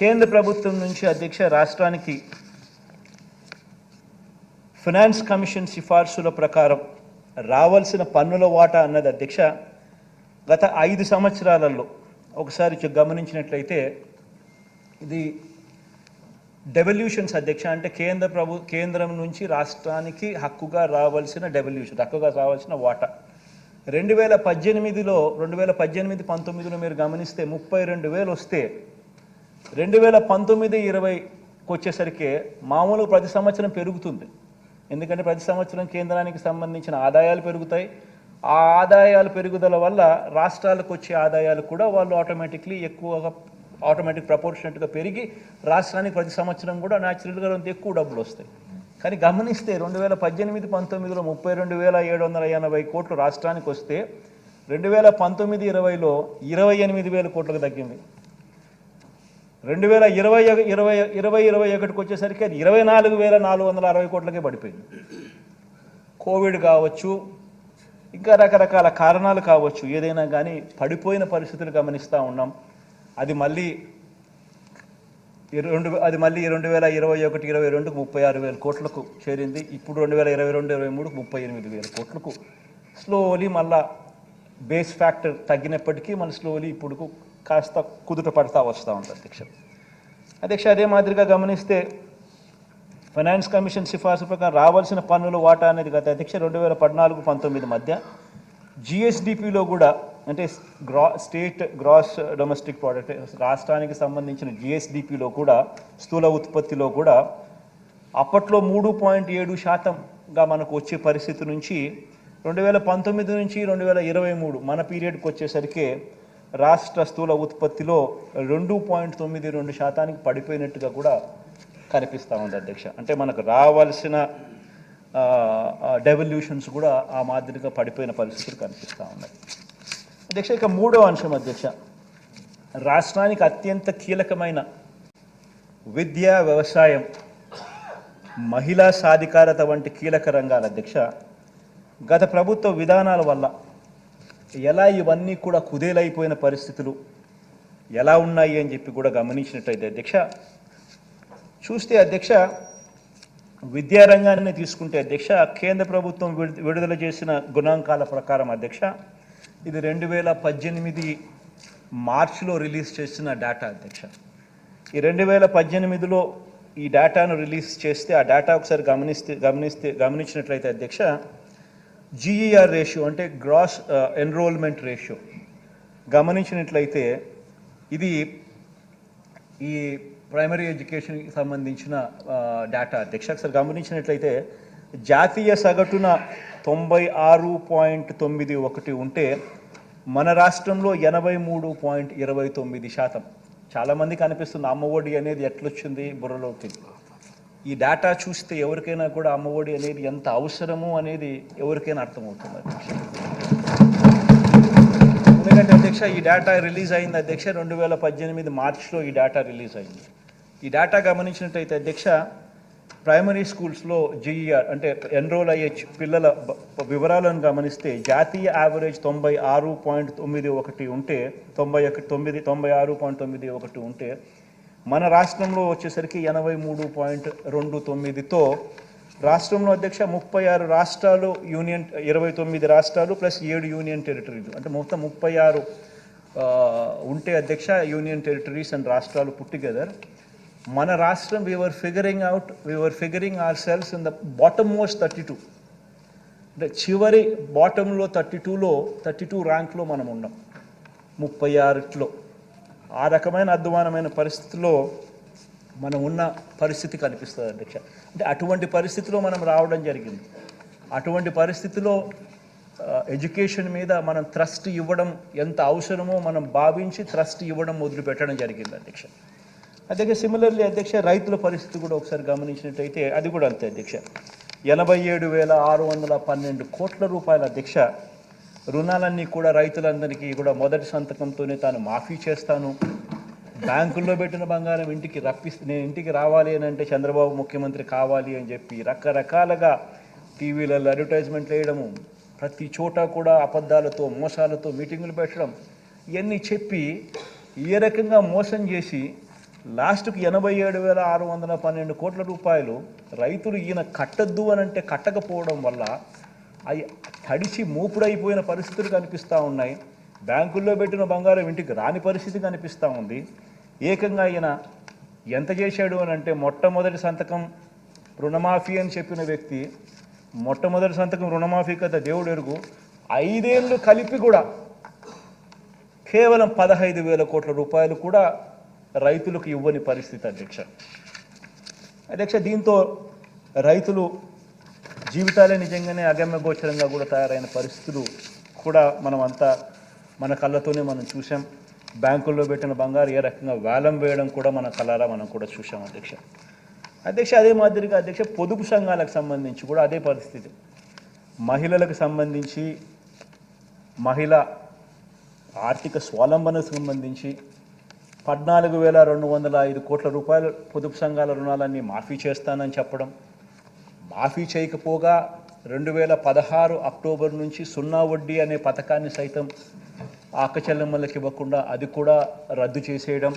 కేంద్ర ప్రభుత్వం నుంచి అధ్యక్ష రాష్ట్రానికి ఫినాన్స్ కమిషన్ సిఫార్సుల ప్రకారం రావాల్సిన పన్నుల వాటా అన్నది అధ్యక్ష గత ఐదు సంవత్సరాలలో ఒకసారి గమనించినట్లయితే ఇది డెవల్యూషన్స్ అధ్యక్ష అంటే కేంద్ర ప్రభు కేంద్రం నుంచి రాష్ట్రానికి హక్కుగా రావాల్సిన డెవల్యూషన్ హక్కుగా రావాల్సిన వాటా. రెండు వేల పద్దెనిమిదిలో రెండు వేల పద్దెనిమిది పంతొమ్మిదిలో మీరు గమనిస్తే ముప్పై రెండు వేలు వస్తే రెండు వేల పంతొమ్మిది ఇరవైకి వచ్చేసరికి మామూలుగా ప్రతి సంవత్సరం పెరుగుతుంది. ఎందుకంటే ప్రతి సంవత్సరం కేంద్రానికి సంబంధించిన ఆదాయాలు పెరుగుతాయి. ఆ ఆదాయాలు పెరుగుదల వల్ల రాష్ట్రాలకు వచ్చే ఆదాయాలు కూడా వాళ్ళు ఆటోమేటిక్లీ ఎక్కువగా ఆటోమేటిక్ ప్రపోర్షనట్గా పెరిగి రాష్ట్రానికి ప్రతి సంవత్సరం కూడా న్యాచురల్గా ఎక్కువ డబ్బులు వస్తాయి. కానీ గమనిస్తే రెండు వేల పద్దెనిమిది పంతొమ్మిదిలో ముప్పై రెండు వేల ఏడు వందల ఎనభై కోట్లు రాష్ట్రానికి వస్తే రెండు వేల పంతొమ్మిది ఇరవైలో ఇరవై ఎనిమిది వేల కోట్లకు తగ్గింది. రెండు వేల ఇరవై ఇరవై ఇరవై ఇరవై ఒకటికి వచ్చేసరికి అది ఇరవై నాలుగు వేల నాలుగు వందల అరవై కోట్లకే పడిపోయింది. కోవిడ్ కావచ్చు ఇంకా రకరకాల కారణాలు కావచ్చు ఏదైనా కానీ పడిపోయిన పరిస్థితులు గమనిస్తూ ఉన్నాం. అది మళ్ళీ రెండు అది మళ్ళీ రెండు వేల ఇరవై ఒకటి ఇరవై రెండుకు ముప్పై ఆరు వేల కోట్లకు చేరింది. ఇప్పుడు రెండు వేల ఇరవై రెండు ఇరవై మూడుకు ముప్పై ఎనిమిది వేల కోట్లకు. స్లోలీ మళ్ళా బేస్ ఫ్యాక్టర్ తగ్గినప్పటికీ మన స్లోలీ ఇప్పుడు కాస్త కుదుట పడతా వస్తూ ఉంటుంది అధ్యక్ష. అధ్యక్ష అదే మాదిరిగా గమనిస్తే ఫైనాన్స్ కమిషన్ సిఫార్సు ప్రకారం రావాల్సిన పన్నుల వాటా అనేది గత అధ్యక్ష రెండు వేల పద్నాలుగు పంతొమ్మిది మధ్య జిఎస్డిపిలో కూడా అంటే gross state gross domestic product రాష్ట్రానికి సంబంధించిన జిఎస్డిపిలో కూడా స్థూల ఉత్పత్తిలో కూడా అప్పట్లో మూడు పాయింట్ ఏడు శాతంగా మనకు వచ్చే పరిస్థితి నుంచి రెండు వేల పంతొమ్మిది నుంచి రెండు వేల ఇరవై మూడు మన పీరియడ్కి వచ్చేసరికి రాష్ట్ర స్థూల ఉత్పత్తిలో రెండు పాయింట్ తొమ్మిది రెండు శాతానికి పడిపోయినట్టుగా కూడా కనిపిస్తూ ఉంది అధ్యక్ష. అంటే మనకు రావాల్సిన డెవల్యూషన్స్ కూడా ఆ మాదిరిగా పడిపోయిన పరిస్థితులు కనిపిస్తూ ఉన్నాయి. అధ్యక్ష ఇక మూడో అంశం అధ్యక్ష. రాష్ట్రానికి అత్యంత కీలకమైన విద్య వ్యవసాయం మహిళా సాధికారత వంటి కీలక రంగాల అధ్యక్ష. గత ప్రభుత్వ విధానాల వల్ల ఎలా ఇవన్నీ కూడా కుదేలైపోయిన పరిస్థితులు ఎలా ఉన్నాయి అని చెప్పి కూడా గమనించినట్టయితే అధ్యక్ష చూస్తే అధ్యక్ష విద్యారంగాన్ని తీసుకుంటే అధ్యక్ష కేంద్ర ప్రభుత్వం విడుదల చేసిన గుణాంకాల ప్రకారం అధ్యక్ష ఇది రెండు వేల పద్దెనిమిది మార్చిలో రిలీజ్ చేసిన డేటా అధ్యక్ష. ఈ రెండు వేల పద్దెనిమిదిలో ఈ డేటాను రిలీజ్ చేస్తే ఆ డేటా ఒకసారి గమనిస్తే గమనిస్తే గమనించినట్లయితే అధ్యక్ష జీఈఆర్ రేషియో అంటే గ్రాస్ ఎన్రోల్మెంట్ రేషియో గమనించినట్లయితే ఇది ఈ ప్రైమరీ ఎడ్యుకేషన్కి సంబంధించిన డేటా అధ్యక్ష ఒకసారి గమనించినట్లయితే జాతీయ సగటున తొంభై ఆరు పాయింట్ తొమ్మిది ఒకటి ఉంటే మన రాష్ట్రంలో ఎనభై మూడు పాయింట్ ఇరవై తొమ్మిది శాతం. చాలామందికి అనిపిస్తుంది అమ్మఒడి అనేది ఎట్లొచ్చింది బుర్రలోకి. ఈ డేటా చూస్తే ఎవరికైనా కూడా అమ్మఒడి అనేది ఎంత అవసరము అనేది ఎవరికైనా అర్థమవుతుంది అధ్యక్ష. ఎందుకంటే అధ్యక్ష ఈ డేటా రిలీజ్ అయింది అధ్యక్ష రెండు వేల పద్దెనిమిది మార్చిలో ఈ డేటా రిలీజ్ అయింది. ఈ డేటా గమనించినట్టయితే అధ్యక్ష ప్రైమరీ స్కూల్స్లో జిఈఆర్ అంటే ఎన్రోల్ అయ్యే పిల్లల వివరాలను గమనిస్తే జాతీయ యావరేజ్ తొంభై ఆరు పాయింట్ తొమ్మిది ఒకటి ఉంటే తొంభై ఒకటి తొమ్మిది తొంభై ఆరు పాయింట్ తొమ్మిది ఒకటి ఉంటే మన రాష్ట్రంలో వచ్చేసరికి ఎనభై మూడు పాయింట్ రెండు తొమ్మిదితో రాష్ట్రంలో అధ్యక్ష ముప్పై ఆరు రాష్ట్రాలు యూనియన్ ఇరవై తొమ్మిది రాష్ట్రాలు ప్లస్ ఏడు యూనియన్ టెరిటరీలు. అంటే మొత్తం ముప్పై ఆరు ఉంటే అధ్యక్ష యూనియన్ టెరిటరీస్ అండ్ రాష్ట్రాలు పుట్ టుగెదర్ మన రాష్ట్రం we're figuring out we're figuring are cells in the bottom most thirty two అంటే చివరి బాటంలో థర్టీ టూలో థర్టీ టూ ర్యాంక్లో మనం ఉన్నాం. ముప్పై ఆరులో. ఆ రకమైన అధ్వానమైన పరిస్థితిలో మనం ఉన్న పరిస్థితి కనిపిస్తుంది అధ్యక్ష. అంటే అటువంటి పరిస్థితిలో మనం రావడం జరిగింది. అటువంటి పరిస్థితిలో ఎడ్యుకేషన్ మీద మనం ట్రస్ట్ ఇవ్వడం ఎంత అవసరమో మనం భావించి ట్రస్ట్ ఇవ్వడం మొదలు పెట్టడం జరిగింది అధ్యక్ష. అధ్యక్ష సిమిలర్లీ అధ్యక్ష రైతుల పరిస్థితి కూడా ఒకసారి గమనించినట్టయితే అది కూడా అంతే అధ్యక్ష. ఎనభై ఏడు వేల ఆరు వందల పన్నెండు కోట్ల రూపాయల అధ్యక్ష రుణాలన్నీ కూడా రైతులందరికీ కూడా మొదటి సంతకంతోనే తాను మాఫీ చేస్తాను. బ్యాంకుల్లో పెట్టిన బంగారం ఇంటికి రప్పిస్తే నేను ఇంటికి రావాలి అని అంటే చంద్రబాబు ముఖ్యమంత్రి కావాలి అని చెప్పి రకరకాలుగా టీవీలలో అడ్వర్టైజ్మెంట్లు వేయడము ప్రతి చోట కూడా అబద్ధాలతో మోసాలతో మీటింగులు పెట్టడం ఇవన్నీ చెప్పి ఏ రకంగా మోసం చేసి లాస్ట్కి ఎనభై ఏడు వేల ఆరు వందల పన్నెండు కోట్ల రూపాయలు రైతులు ఈయన కట్టద్దు అని అంటే కట్టకపోవడం వల్ల అవి తడిచి మూపుడైపోయిన పరిస్థితులు కనిపిస్తూ ఉన్నాయి. బ్యాంకుల్లో పెట్టిన బంగారం ఇంటికి రాని పరిస్థితి కనిపిస్తూ ఉంది. ఏకంగా ఈయన ఎంత చేశాడు అని అంటే మొట్టమొదటి సంతకం రుణమాఫీ అని చెప్పిన వ్యక్తి మొట్టమొదటి సంతకం రుణమాఫీ కదా దేవుడు ఎరుగు. ఐదేళ్ళు కలిపి కూడా కేవలం పదహైదు వేల కోట్ల రూపాయలు కూడా రైతులకు ఇవ్వని పరిస్థితి అధ్యక్ష. అధ్యక్ష దీంతో రైతులు జీవితాలే నిజంగానే అగమ్యగోచరంగా కూడా తయారైన పరిస్థితులు కూడా మనం అంతా మన కళ్ళతోనే మనం చూసాం బ్యాంకుల్లో పెట్టిన బంగారు ఏ రకంగా వేలం వేయడం కూడా మన కళ్ళారా మనం కూడా చూసాం అధ్యక్ష. అధ్యక్ష అదే మాదిరిగా అధ్యక్ష పొదుపు సంఘాలకు సంబంధించి కూడా అదే పరిస్థితి. మహిళలకు సంబంధించి మహిళ ఆర్థిక స్వావలంబనకు సంబంధించి పద్నాలుగు వేల రెండు వందల ఐదు కోట్ల రూపాయల పొదుపు సంఘాల రుణాలన్నీ మాఫీ చేస్తానని చెప్పడం మాఫీ చేయకపోగా రెండు వేల పదహారు అక్టోబర్ నుంచి సున్నా వడ్డీ అనే పథకాన్ని సైతం ఆకచల్లెమ్మలకి ఇవ్వకుండా అది కూడా రద్దు చేసేయడం.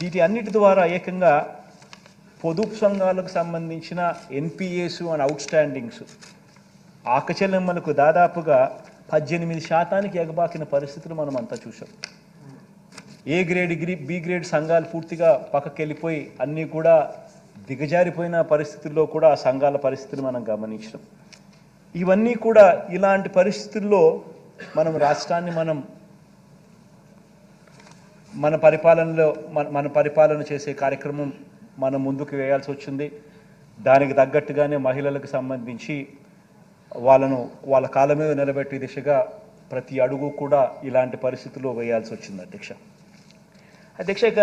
వీటి అన్నిటి ద్వారా ఏకంగా పొదుపు సంఘాలకు సంబంధించిన ఎన్పిఏస్ అండ్ అవుట్ స్టాండింగ్స్ ఆకచల్లెమ్మలకు దాదాపుగా పద్దెనిమిది శాతానికి ఎగబాకిన పరిస్థితులు మనం అంతా చూసాం ఏ గ్రేడ్ గ్రీ బి గ్రేడ్ సంఘాలు పూర్తిగా పక్కకెళ్ళిపోయి అన్నీ కూడా దిగజారిపోయిన పరిస్థితుల్లో కూడా ఆ సంఘాల పరిస్థితిని మనం గమనించడం ఇవన్నీ కూడా ఇలాంటి పరిస్థితుల్లో మనం రాష్ట్రాన్ని మనం మన పరిపాలనలో మన మన పరిపాలన చేసే కార్యక్రమం మనం ముందుకు వేయాల్సి వచ్చింది. దానికి తగ్గట్టుగానే మహిళలకు సంబంధించి వాళ్ళను వాళ్ళ కాళ్ళ మీద నిలబెట్టే దిశగా ప్రతి అడుగు కూడా ఇలాంటి పరిస్థితుల్లో వేయాల్సి వచ్చింది అధ్యక్ష. అధ్యక్ష ఇక